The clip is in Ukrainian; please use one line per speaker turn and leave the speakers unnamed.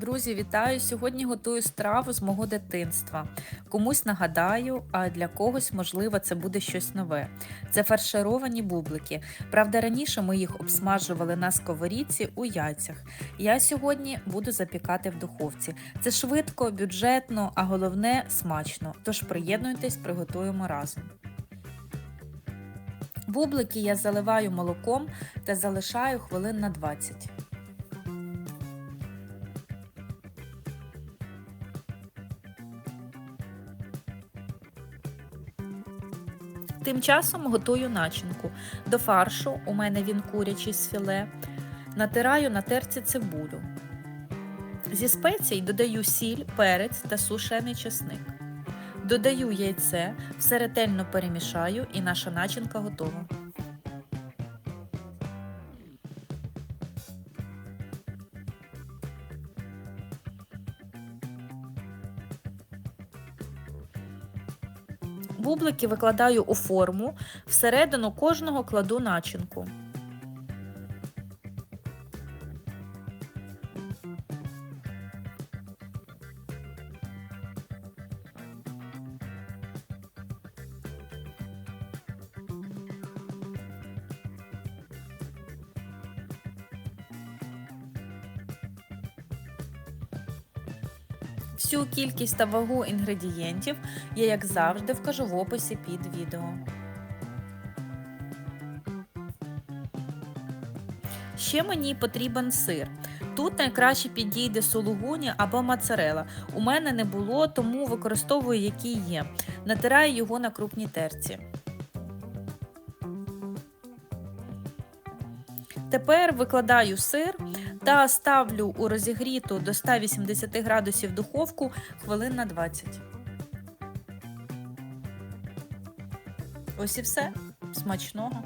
Друзі, вітаю! Сьогодні готую страву з мого дитинства. Комусь нагадаю, а для когось, можливо, це буде щось нове. Це фаршировані бублики. Правда, раніше ми їх обсмажували на сковорідці у яйцях. Я сьогодні буду запікати в духовці. Це швидко, бюджетно, а головне смачно. Тож приєднуйтесь, приготуємо разом. Бублики я заливаю молоком та залишаю хвилин на 20. Тим часом готую начинку. До фаршу у мене він курячий з філе. Натираю на терці цибулю. Зі спецій додаю сіль, перець та сушений чесник. Додаю яйце, все ретельно перемішаю і наша начинка готова. Бублики викладаю у форму, всередину кожного кладу начинку. Всю кількість та вагу інгредієнтів я, як завжди, вкажу в описі під відео. Ще мені потрібен сир. Тут найкраще підійде сулугуні або моцарела. У мене не було, тому використовую який є. Натираю його на крупній терці. Тепер викладаю сир та ставлю у розігріту до 180 градусів духовку хвилин на 20. Ось і все. Смачного!